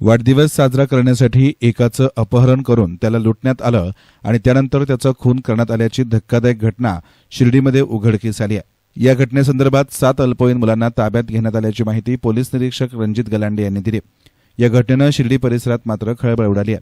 वाढदिवस साजरा करण्यासाठी एकाचं अपहरण करून त्याला लुटण्यात आलं आणि त्यानंतर त्याचा खून करण्यात आल्याची धक्कादायक घटना शिर्डीमध्ये उघडकीस आली आहे. या घटनेसंदर्भात सात अल्पवयीन मुलांना ताब्यात घेण्यात आल्याची माहिती पोलीस निरीक्षक रणजित गलांडे यांनी दिली. या घटनेनं शिर्डी परिसरात मात्र खळबळ उडाली आहे.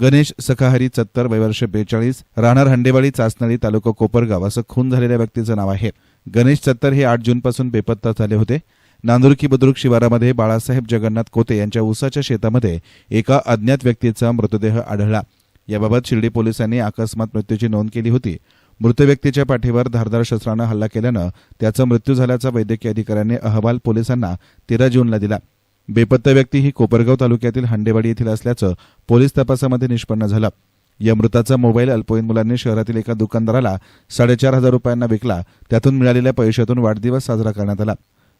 गणेश सखाहरी चत्तर वयवर्ष बेचाळीस राहणार हंडेवाडी चाचनळी तालुका कोपरगाव असं खून झालेल्या व्यक्तीचं नाव आहे. गणेश चत्तर हे आठ जूनपासून बेपत्ता झाले होते. नांदुरकी बुद्रुक शिवारामध्ये बाळासाहेब जगन्नाथ कोते यांच्या ऊसाच्या शेतामध्ये एका अज्ञात व्यक्तीचा मृतदेह आढळला. याबाबत शिर्डी पोलिसांनी अकस्मात मृत्यूची नोंद केली होती. मृत व्यक्तीच्या पाठीवर धारदार शस्त्रानं हल्ला केल्यानं त्याचा मृत्यू झाल्याचा वैद्यकीय अधिकाऱ्यांनी अहवाल पोलिसांना तेरा जूनला दिला. बेपत्ता व्यक्ती ही कोपरगाव तालुक्यातील हंडेवाडी येथील असल्याचं पोलीस तपासामध्ये निष्पन्न झालं. या मृताचा मोबाईल अल्पवयीन मुलांनी शहरातील एका दुकानदाराला साडेचार हजार रुपयांना विकला. त्यातून मिळालेल्या पैशातून वाढदिवस साजरा करण्यात आला.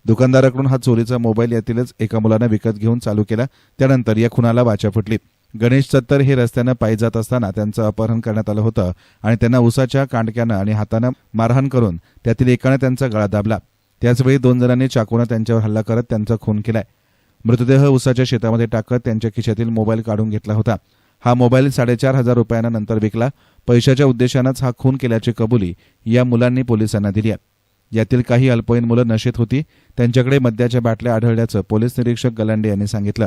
दुकानदाराकडून हा चोरीचा मोबाईल यातीलच एका मुलानं विकत घेऊन चालू केला. त्यानंतर या खुनाला वाचा फुटली. गणेश सत्तर हे रस्त्यानं पायी जात असताना त्यांचं अपहरण करण्यात आलं होतं आणि त्यांना उसाच्या कांडक्यानं आणि हातानं मारहाण करून त्यातील एकानं त्यांचा गळा दाबला. त्याचवेळी दोन जणांनी चाकूनं त्यांच्यावर हल्ला करत त्यांचा खून केलाय. मृतदेह उसाच्या शेतामध्ये टाकत त्यांच्या खिशातील मोबाईल काढून घेतला होता. हा मोबाईल साडेचार हजार रुपयांना नंतर विकला. पैशाच्या उद्देशानंच हा खून केल्याची कबुली या मुलांनी पोलिसांना दिली आहे. यातील काही अल्पवयीन मुलं नशेत होती. त्यांच्याकडे मद्याच्या बाटल्या आढळल्याचं पोलीस निरीक्षक गलांडे यांनी सांगितलं.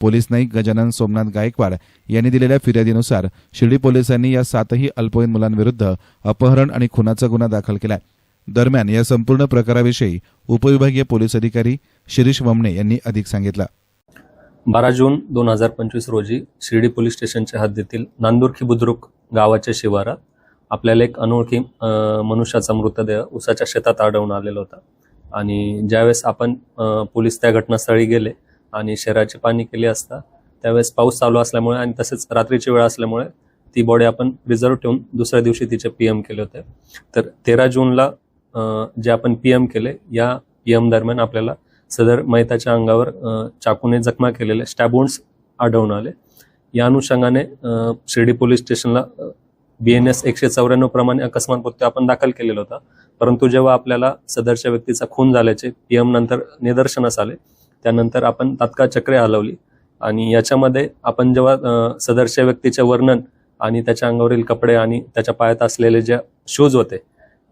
पोलीस नाईक गजानन सोमनाथ गायकवाड यांनी दिलेल्या फिर्यादीनुसार शिर्डी पोलिसांनी या सातही अल्पवयीन मुलांविरुद्ध अपहरण आणि खुनाचा गुन्हा दाखल केला दरम्यान या संपूर्ण प्रकाराविषयी उपविभागीय पोलीस अधिकारी शिरीष वमणे यांनी अधिक सांगितलं. बारा जून दोन हजार पंचवीस रोजी शिर्डी पोलीस स्टेशनच्या हद्दीतील नांदुरखी बुद्रुक गावाच्या शिवारात आपल्याला एक अनोळखी मनुष्याचा मृतदेह उसाच्या शेतात आढळून आलेला होता. आणि ज्यावेळेस आपण पोलीस त्या घटनास्थळी गेले आणि शहराची पाणी केली असता त्यावेळेस पाऊस चालू असल्यामुळे आणि तसेच रात्रीची वेळ असल्यामुळे ती बॉडी आपण रिझर्व ठेवून दुसऱ्या दिवशी तिचे पी एम केले होते. तर तेरा जूनला जे आपण पी एम केले या पी एम दरम्यान आपल्याला सदर मैताच्या अंगावर चाकूने जखमा केलेले स्टॅबोन्स आढळून आले. या अनुषंगाने शिर्डी पोलीस स्टेशनला बी एन एस एकशे चौऱ्याण्णव प्रमाणे अकस्मात मृत्यू आपण दाखल केलेला होता. परंतु जेव्हा आपल्याला सदरच्या व्यक्तीचा खून झाल्याचे पी एम नंतर निदर्शनास आले त्यानंतर आपण तात्काळ चक्रे हलवली आणि याच्यामध्ये आपण जेव्हा सदरच्या व्यक्तीचे वर्णन आणि त्याच्या अंगावरील कपडे आणि त्याच्या पायात असलेले जे शूज होते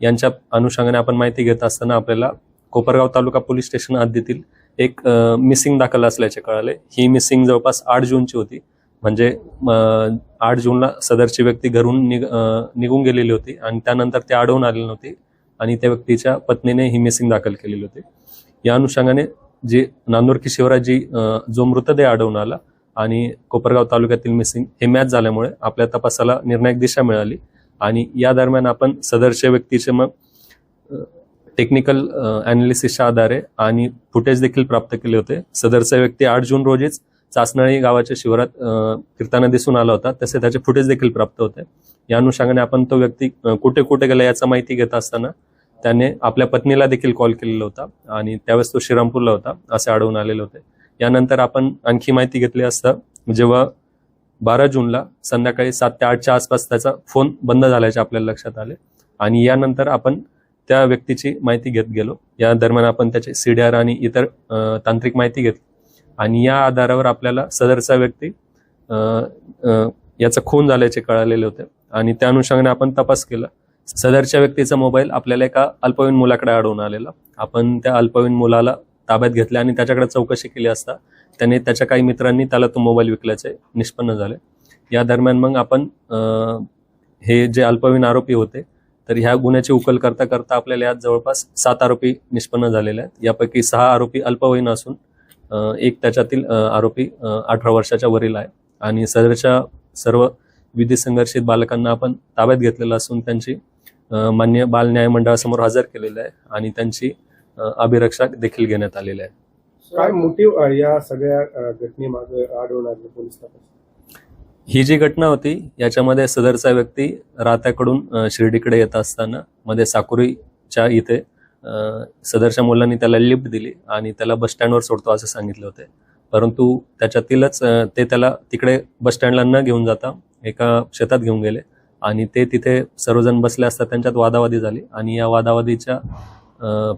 यांच्या अनुषंगाने आपण माहिती घेत असताना आपल्याला कोपरगाव तालुका पोलीस स्टेशन हद्दीतील एक मिसिंग दाखल असल्याचे कळाले. ही मिसिंग जवळपास आठ जूनची होती. म्हणजे आठ जूनला सदरची व्यक्ती घरून निग निघून गेलेली होती आणि त्यानंतर ती आढळून आलेली नव्हती आणि त्या व्यक्तीच्या पत्नीने ही मिसिंग दाखल केलेली होती. या अनुषंगाने जे नांदुरकी शिवराजजी जो मृतदेह आढळून आला आणि कोपरगाव तालुक्यातील मिसिंग हे मॅच झाल्यामुळे आपल्या तपासाला निर्णायक दिशा मिळाली आणि या दरम्यान आपण सदरच्या व्यक्तीचे मग टेक्निकल अनालिसिसच्या आधारे आणि फुटेज देखील प्राप्त केले होते. सदरचा व्यक्ती आठ जून रोजीच चाचनळी गावाच्या शिवारात फिरताना दिसून आला होता. तसे त्याचे फुटेज देखील प्राप्त होते. या अनुषंगाने आपण तो व्यक्ती कुठे कुठे गेला याचा माहिती घेत असताना त्याने आपल्या पत्नीला देखील कॉल केलेला होता आणि त्यावेळेस तो श्रीरामपूरला होता असे आढळून आलेले होते. यानंतर आपण आणखी माहिती घेतली असता जेव्हा बारा जूनला संध्याकाळी सात ते आठच्या आसपास त्याचा फोन बंद झाल्याचे आपल्याला लक्षात आले आणि यानंतर आपण त्या व्यक्तीची माहिती घेत गेलो. या दरम्यान आपण त्याचे सीडीआर आणि इतर तांत्रिक माहिती घेतली. आणि या आधारावर आपल्याला सदरचा व्यक्ती याचा खून झाल्याचे कळालेले होते. आणि त्या अनुषंगाने आपण तपास केला. सदरच्या व्यक्तीचा मोबाईल आपल्याला एका अल्पवयीन मुलाकडे आढळून आलेला. आपण त्या अल्पवयीन मुलाला ताब्यात घेतल्या आणि त्याच्याकडे चौकशी केली असता त्याने त्याच्या काही मित्रांनी त्याला तो मोबाईल विकल्याचे निष्पन्न झाले. या दरम्यान मग आपण हे जे अल्पवयीन आरोपी होते तर ह्या गुन्ह्याची उकल करता करता आपल्याला यात जवळपास सात आरोपी निष्पन्न झालेले आहेत. यापैकी सहा आरोपी अल्पवयीन असून एक त्याच्यातील आरोपी अठरा वर्षाच्या वरील आहे. आणि सदरच्या सर्व विधी संघर्षित बालकांना आपण ताब्यात घेतलेलं असून त्यांची मान्य बाल न्याय मंडळासमोर हजर केलेलं आहे आणि त्यांची अभिरक्षा देखील घेण्यात आलेली आहे. काय मोटिव्ह या सगळ्या घटनेमागे आढळून पोलीस ही जी घटना होती याच्यामध्ये सदरचा व्यक्ती राहत्याकडून शिर्डीकडे येत असताना मध्ये साकुरीच्या इथे सदरच्या मुलांनी त्याला लिफ्ट दिली आणि त्याला बस स्टँडवर सोडतो असं सांगितले होते. परंतु त्याच्यातीलच ते त्याला तिकडे बस स्टँडला न घेऊन जाता एका शेतात घेऊन गेले आणि ते तिथे सर्वजण बसले असता त्यांच्यात वादावादी झाली आणि या वादावादीच्या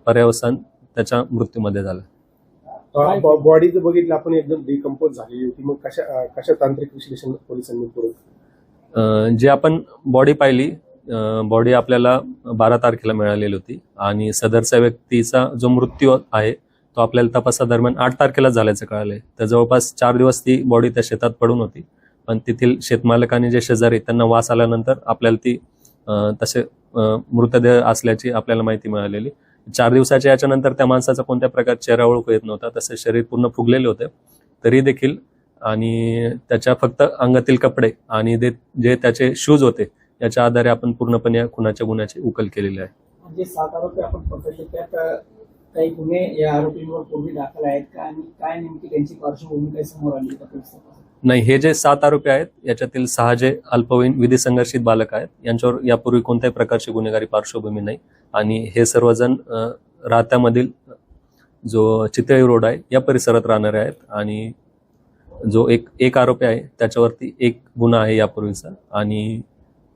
पर्यावसान त्याच्या मृत्यूमध्ये झाला. बॉडी जर बघितलं आपण एकदम डिकम्पोज झालेली होती. मग कशा कशा तांत्रिक विश्लेषण पोलिसांनी जे आपण बॉडी पाहिली बॉडी आपल्याला बारा तारखेला मिळालेली होती. आणि सदरच्या व्यक्तीचा जो मृत्यू आहे तो आपल्याला तपासादरम्यान आठ तारखेला झाल्याचं कळालंय. तर जवळपास चार दिवस ती बॉडी त्या शेतात पडून होती. पण तेथील शेतमालकाने जे शेजारी त्यांना वास आल्यानंतर आपल्याला ती तसे मृतदेह असल्याची आपल्याला माहिती मिळालेली. चार दिवसाच्या याच्यानंतर त्या माणसाचा कोणत्या प्रकार चेहरा ओळखू येत नव्हता तसे शरीर पूर्ण फुगलेले होते. तरी देखील आणि त्याच्या फक्त अंगातील कपडे आणि ते जे त्याचे शूज होते याच्या आधारे आपण पूर्णपणे या खुनाच्या गुन्ह्याची उकल केलेली आहे. जे सात आरोपी आपण पकडले त्यात काही गुन्हे या आरोपींवर पूर्वी दाखल आहेत का? आणि काय नेमकी त्यांची पार्श्वभूमी काय समोर आली? नाही हे जे सात आरोपी आहेत याच्यातील सहा जे अल्पवयीन विधी संघर्षित बालक आहेत यांच्यावर यापूर्वी कोणत्याही प्रकारची गुन्हेगारी पार्श्वभूमी नाही. आणि हे सर्वजण राहत्यामधील जो चितळी रोड आहे या परिसरात राहणारे आहेत. आणि जो एक एक आरोपी आहे त्याच्यावरती एक गुन्हा आहे यापूर्वीचा. आणि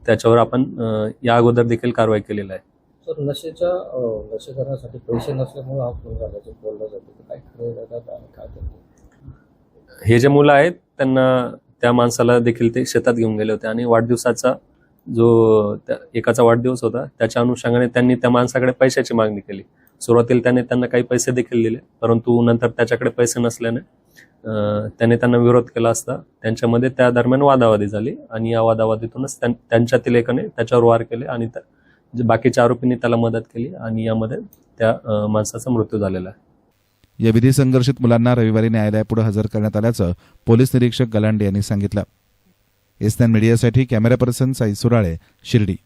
त्याच्यावर आपण या अगोदर देखील कारवाई केलेली आहे. तर नशेच्या करण्यासाठी पैसे नसल्यामुळे हा खून झाल्याचं बोललं जातं. काय खरं हे जे मुलं आहेत त्यांना त्या माणसाला देखील ते शेतात घेऊन गेले होते. आणि वाढदिवसाचा जो त्या- एकाचा वाढदिवस होता त्याच्या अनुषंगाने त्यांनी त्या माणसाकडे पैशाची मागणी केली. सुरुवातीला त्याने त्यांना काही पैसे देखील दिले परंतु नंतर त्याच्याकडे पैसे नसल्याने त्याने त्यांना विरोध केला असता. त्यांच्यामध्ये त्या दरम्यान वादावादी झाली आणि या वादावादीतूनच त्यां- त्यांच्यातील एकाने त्याच्यावर वार केले आणि त्या- बाकीच्या आरोपींनी त्याला मदत केली आणि यामध्ये त्या माणसाचा मृत्यू झालेला आहे. या विधी संघर्षित मुलांना रविवारी न्यायालयापुढे हजर करण्यात आल्याचं पोलीस निरीक्षक गलांडे यांनी सांगितलं. एसनॅन मीडियासाठी कॅमेरा पर्सन साई सुराळे शिर्डी.